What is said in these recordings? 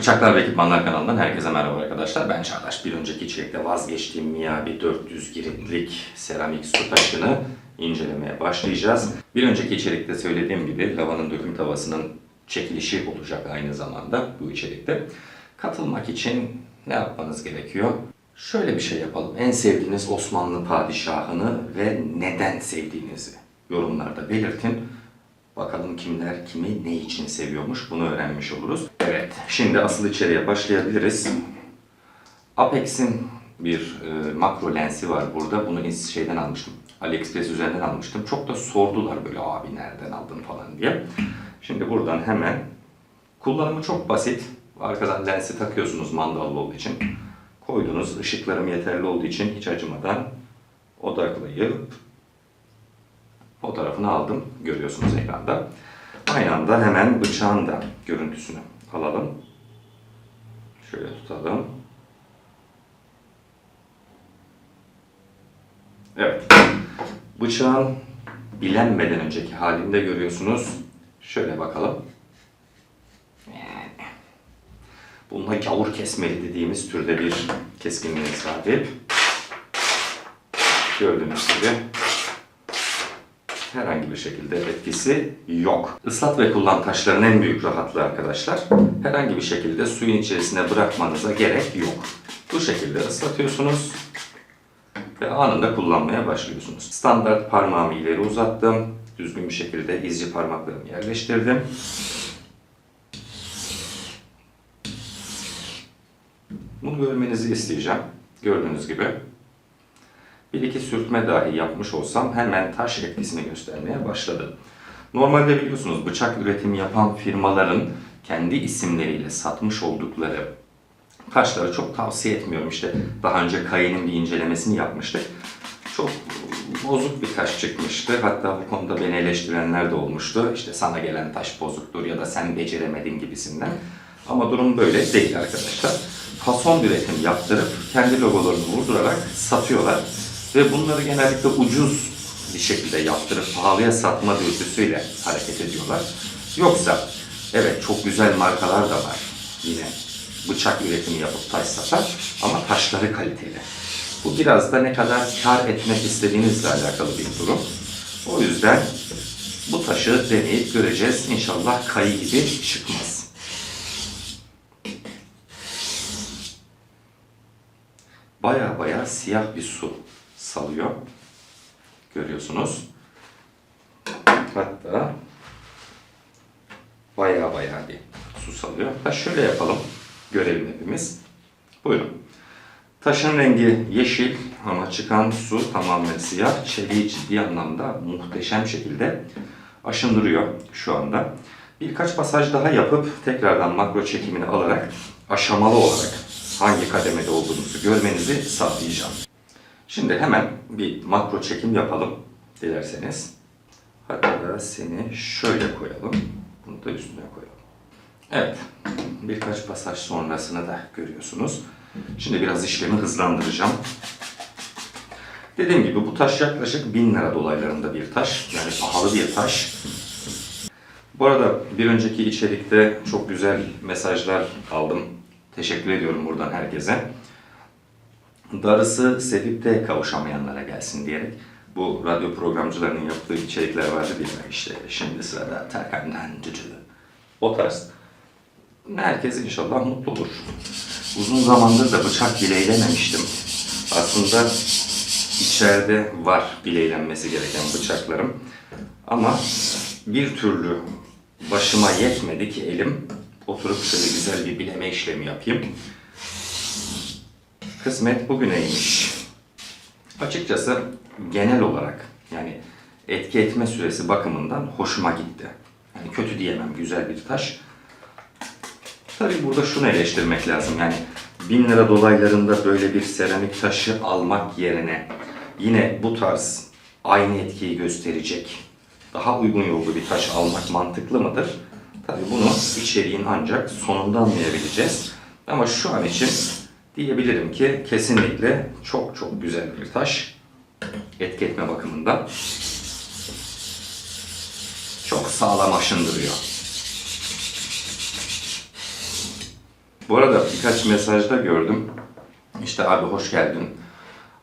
Bıçaklar ve Ekipmanlar kanalından herkese merhaba arkadaşlar. Ben Çağdaş. Bir önceki içerikte vazgeçtiğim Miyabi 400 giritlik seramik su taşını incelemeye başlayacağız. Bir önceki içerikte söylediğim gibi lavanın döküm tavasının çekilişi olacak aynı zamanda bu içerikte. Katılmak için ne yapmanız gerekiyor? Şöyle bir şey yapalım. En sevdiğiniz Osmanlı padişahını ve neden sevdiğinizi yorumlarda belirtin. Bakalım kimler kimi ne için seviyormuş bunu öğrenmiş oluruz. Evet, şimdi asıl içeriye başlayabiliriz. Apex'in bir e, makro lensi var burada. Bunu şeyden almıştım. AliExpress üzerinden almıştım. Çok da sordular böyle abi nereden aldın falan diye. Şimdi buradan hemen kullanımı çok basit. Arkadan lensi takıyorsunuz mandallı olduğu için. Koydunuz. ışıklarım yeterli olduğu için hiç acımadan odaklayıp fotoğrafını aldım. Görüyorsunuz ekranda. Aynı anda hemen bıçağın da görüntüsünü alalım. Şöyle tutalım. Evet. Bıçağın bilenmeden önceki halini de görüyorsunuz. Şöyle bakalım. Bununla gavur kesmeli dediğimiz türde bir keskinliğe sahip. Gördüğünüz gibi herhangi bir şekilde etkisi yok. Islat ve kullan taşların en büyük rahatlığı arkadaşlar. Herhangi bir şekilde suyun içerisine bırakmanıza gerek yok. Bu şekilde ıslatıyorsunuz ve anında kullanmaya başlıyorsunuz. Standart parmağımı ileri uzattım. Düzgün bir şekilde izci parmaklarımı yerleştirdim. Bunu görmenizi isteyeceğim. Gördüğünüz gibi bir iki sürtme dahi yapmış olsam hemen taş etkisini göstermeye başladı. Normalde biliyorsunuz bıçak üretimi yapan firmaların kendi isimleriyle satmış oldukları taşları çok tavsiye etmiyorum. İşte daha önce Kayı'nın bir incelemesini yapmıştık. Çok bozuk bir taş çıkmıştı. Hatta bu konuda beni eleştirenler de olmuştu. İşte sana gelen taş bozuktur ya da sen beceremedin gibisinden. Ama durum böyle değil arkadaşlar. Fason üretim yaptırıp kendi logolarını vurdurarak satıyorlar. Ve bunları genellikle ucuz bir şekilde yaptırıp pahalıya satma dürtüsüyle hareket ediyorlar. Yoksa evet çok güzel markalar da var yine bıçak üretimi yapıp taş satar ama taşları kaliteli. Bu biraz da ne kadar kar etmek istediğinizle alakalı bir durum. O yüzden bu taşı deneyip göreceğiz. İnşallah kayı gibi çıkmaz. Baya baya siyah bir su salıyor. Görüyorsunuz. Hatta baya baya bir su salıyor. Ha şöyle yapalım. Görelim hepimiz. Buyurun. Taşın rengi yeşil ama çıkan su tamamen siyah. Çeliği ciddi anlamda muhteşem şekilde aşındırıyor şu anda. Birkaç pasaj daha yapıp tekrardan makro çekimini alarak aşamalı olarak hangi kademede olduğunuzu görmenizi sağlayacağım. Şimdi hemen bir makro çekim yapalım dilerseniz. Hatta seni şöyle koyalım. Bunu da üstüne koyalım. Evet, birkaç pasaj sonrasını da görüyorsunuz. Şimdi biraz işlemi hızlandıracağım. Dediğim gibi bu taş yaklaşık 1000 lira dolaylarında bir taş. Yani pahalı bir taş. Bu arada bir önceki içerikte çok güzel mesajlar aldım. Teşekkür ediyorum buradan herkese. Darısı sevip de kavuşamayanlara gelsin diyerek bu radyo programcılarının yaptığı içerikler vardı değil mi? İşte şimdi sırada Tarkan'dan Cücü. O tarz. Herkes inşallah mutlu olur. Uzun zamandır da bıçak bileylememiştim. Aslında içeride var bileylenmesi gereken bıçaklarım. Ama bir türlü başıma yetmedi ki elim oturup şöyle güzel bir bileme işlemi yapayım. Kısmet bugüneymiş. Açıkçası genel olarak yani etki etme süresi bakımından hoşuma gitti. Yani kötü diyemem, güzel bir taş. Tabii burada şunu eleştirmek lazım yani bin lira dolaylarında böyle bir seramik taşı almak yerine yine bu tarz aynı etkiyi gösterecek daha uygun yollu bir taş almak mantıklı mıdır? Tabii bunu içeriğin ancak sonunda anlayabileceğiz. Ama şu an için diyebilirim ki kesinlikle çok çok güzel bir taş. Etki etme bakımından. Çok sağlam aşındırıyor. Bu arada birkaç mesajda gördüm. İşte abi hoş geldin.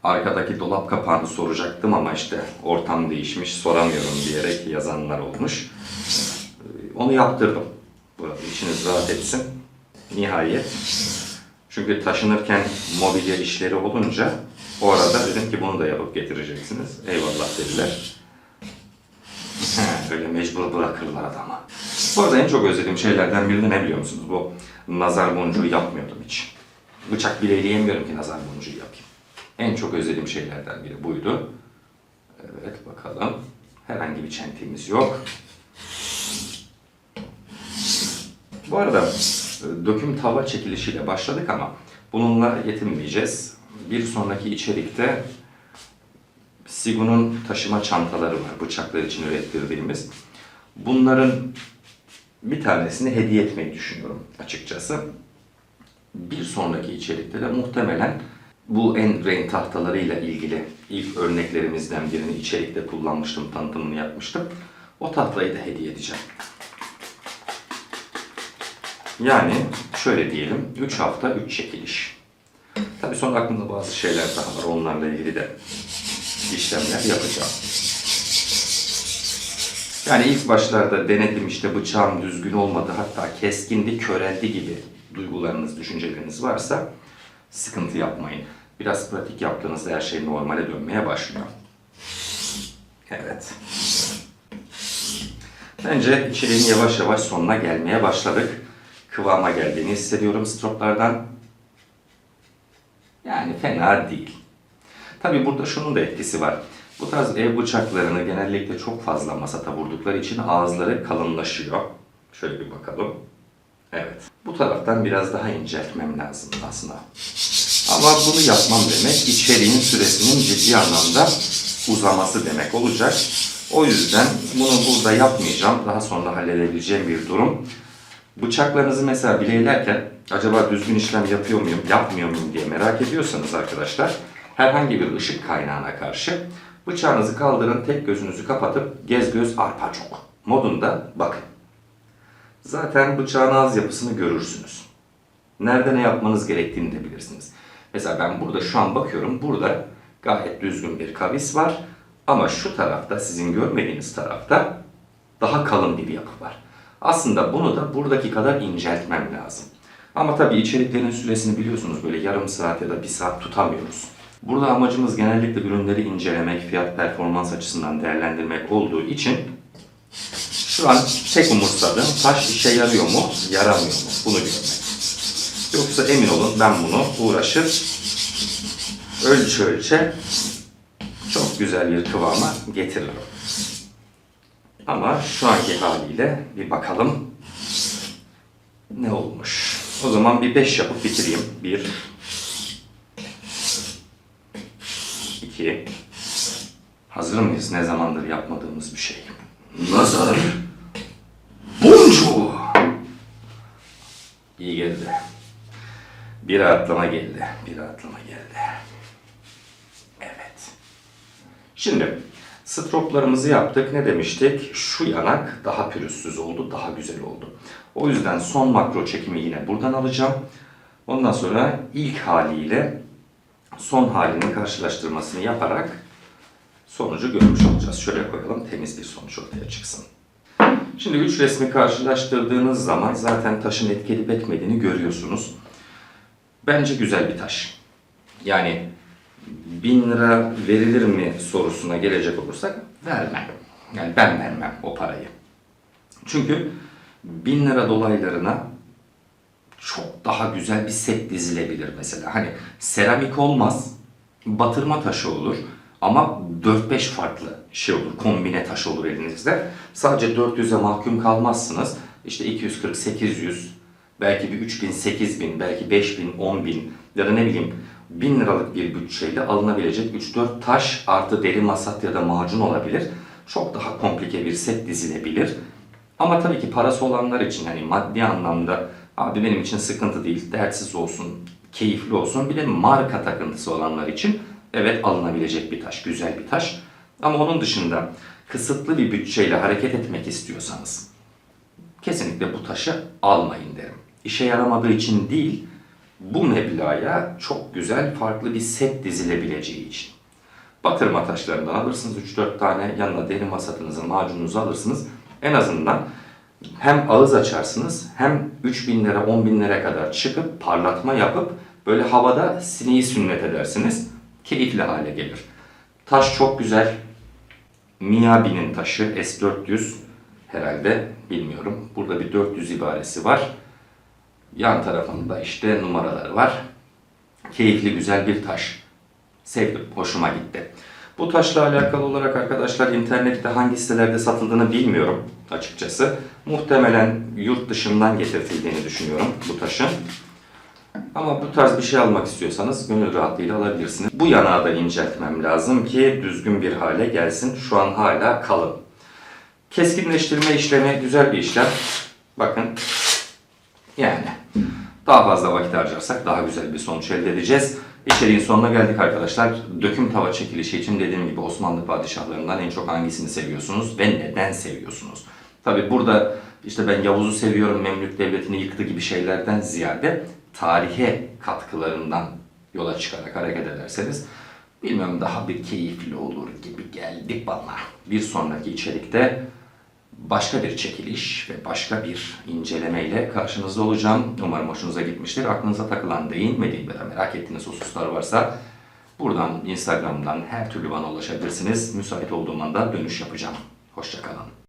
Arkadaki dolap kapağını soracaktım ama işte ortam değişmiş, soramıyorum diyerek yazanlar olmuş. Ee, Onu yaptırdım. Bu arada içiniz rahat etsin. Nihayet. Çünkü taşınırken mobilya işleri olunca o arada dedim ki bunu da yapıp getireceksiniz. Eyvallah dediler. He, Öyle mecbur bırakırlar adamı. Bu arada en çok özlediğim şeylerden biri de ne biliyor musunuz? Bu nazar boncuğu yapmıyordum hiç. Bıçak bile eleyemiyorum ki nazar boncuğu yapayım. En çok özlediğim şeylerden biri buydu. Evet bakalım. Herhangi bir çentiğimiz yok. Bu arada döküm tava çekilişiyle başladık ama bununla yetinmeyeceğiz. Bir sonraki içerikte Sigu'nun taşıma çantaları var, bıçaklar için ürettirdiğimiz. Bunların bir tanesini hediye etmeyi düşünüyorum açıkçası. Bir sonraki içerikte de muhtemelen bu en renk tahtalarıyla ilgili ilk örneklerimizden birini içerikte kullanmıştım, tanıtımını yapmıştım. O tahtayı da hediye edeceğim. Yani şöyle diyelim, 3 hafta 3 çekiliş. Tabii sonra aklımda bazı şeyler daha var, onlarla ilgili de işlemler yapacağım. Yani ilk başlarda denedim işte bıçağım düzgün olmadı hatta keskindi, köreldi gibi duygularınız, düşünceleriniz varsa sıkıntı yapmayın. Biraz pratik yaptığınızda her şey normale dönmeye başlıyor. Evet. Bence içeriğin yavaş yavaş sonuna gelmeye başladık. Kıvama geldiğini hissediyorum stroplardan. Yani fena değil. Tabii burada şunun da etkisi var. Bu tarz ev bıçaklarını genellikle çok fazla masata vurdukları için ağızları kalınlaşıyor. Şöyle bir bakalım. Evet. Bu taraftan biraz daha inceltmem lazım aslında. Ama bunu yapmam demek içeriğin süresinin ciddi anlamda uzaması demek olacak. O yüzden bunu burada yapmayacağım. Daha sonra halledebileceğim bir durum. Bıçaklarınızı mesela bileylerken acaba düzgün işlem yapıyor muyum, yapmıyor muyum diye merak ediyorsanız arkadaşlar herhangi bir ışık kaynağına karşı bıçağınızı kaldırın, tek gözünüzü kapatıp gez göz arpacık modunda bakın. Zaten bıçağın ağız yapısını görürsünüz. Nerede ne yapmanız gerektiğini de bilirsiniz. Mesela ben burada şu an bakıyorum. Burada gayet düzgün bir kavis var. Ama şu tarafta, sizin görmediğiniz tarafta daha kalın bir yapı var. Aslında bunu da buradaki kadar inceltmem lazım. Ama tabii içeriklerin süresini biliyorsunuz böyle yarım saat ya da bir saat tutamıyoruz. Burada amacımız genellikle ürünleri incelemek, fiyat performans açısından değerlendirmek olduğu için şu an tek umursadığım taş işe yarıyor mu, yaramıyor mu bunu görmek. Yoksa emin olun ben bunu uğraşır, ölçü ölçe çok güzel bir kıvama getiririm. Ama şu anki haliyle bir bakalım ne olmuş. O zaman bir 5 yapıp bitireyim. 1 2 Hazır mıyız? Ne zamandır yapmadığımız bir şey. Nazar boncuğu. İyi geldi. Bir rahatlama geldi. Bir rahatlama geldi. Evet. Şimdi stroplarımızı yaptık. Ne demiştik? Şu yanak daha pürüzsüz oldu, daha güzel oldu. O yüzden son makro çekimi yine buradan alacağım. Ondan sonra ilk haliyle son halinin karşılaştırmasını yaparak sonucu görmüş olacağız. Şöyle koyalım, temiz bir sonuç ortaya çıksın. Şimdi üç resmi karşılaştırdığınız zaman zaten taşın etki edip etmediğini görüyorsunuz. Bence güzel bir taş. Yani 1000 lira verilir mi sorusuna gelecek olursak vermem. Yani ben vermem o parayı. Çünkü 1000 lira dolaylarına çok daha güzel bir set dizilebilir mesela. Hani seramik olmaz, batırma taşı olur ama 4-5 farklı şey olur, kombine taş olur elinizde. Sadece 400'e mahkum kalmazsınız. İşte 240, 800, belki bir 3000, 8000, belki 5000, 10000 ya da ne bileyim 1000 liralık bir bütçeyle alınabilecek 3-4 taş artı deri masat ya da macun olabilir. Çok daha komplike bir set dizilebilir. Ama tabii ki parası olanlar için hani maddi anlamda abi benim için sıkıntı değil, dertsiz olsun, keyifli olsun. Bir de marka takıntısı olanlar için evet alınabilecek bir taş, güzel bir taş. Ama onun dışında kısıtlı bir bütçeyle hareket etmek istiyorsanız kesinlikle bu taşı almayın derim. işe yaramadığı için değil, bu meblağa çok güzel farklı bir set dizilebileceği için. Batırma taşlarından alırsınız 3-4 tane, yanına deri masatınızı, macununuzu alırsınız. En azından hem ağız açarsınız hem 3000 lira 10 bin lira kadar çıkıp parlatma yapıp böyle havada sineği sünnet edersiniz. Keyifli hale gelir. Taş çok güzel. Miyabi'nin taşı S400 herhalde bilmiyorum. Burada bir 400 ibaresi var. Yan tarafında işte numaraları var. Keyifli güzel bir taş. Sevdim, hoşuma gitti. Bu taşla alakalı olarak arkadaşlar internette hangi sitelerde satıldığını bilmiyorum açıkçası. Muhtemelen yurt dışından getirtildiğini düşünüyorum bu taşın. Ama bu tarz bir şey almak istiyorsanız gönül rahatlığıyla alabilirsiniz. Bu yanağı da inceltmem lazım ki düzgün bir hale gelsin. Şu an hala kalın. Keskinleştirme işlemi güzel bir işlem. Bakın yani daha fazla vakit harcarsak daha güzel bir sonuç elde edeceğiz. İçeriğin sonuna geldik arkadaşlar. Döküm tava çekilişi için dediğim gibi Osmanlı padişahlarından en çok hangisini seviyorsunuz ve neden seviyorsunuz? Tabi burada işte ben Yavuz'u seviyorum, Memlük Devleti'ni yıktı gibi şeylerden ziyade tarihe katkılarından yola çıkarak hareket ederseniz bilmiyorum daha bir keyifli olur gibi geldi bana. Bir sonraki içerikte başka bir çekiliş ve başka bir incelemeyle karşınızda olacağım. Umarım hoşunuza gitmiştir. Aklınıza takılan değinmediğim ya merak ettiğiniz hususlar varsa buradan Instagram'dan her türlü bana ulaşabilirsiniz. Müsait olduğum anda dönüş yapacağım. Hoşçakalın.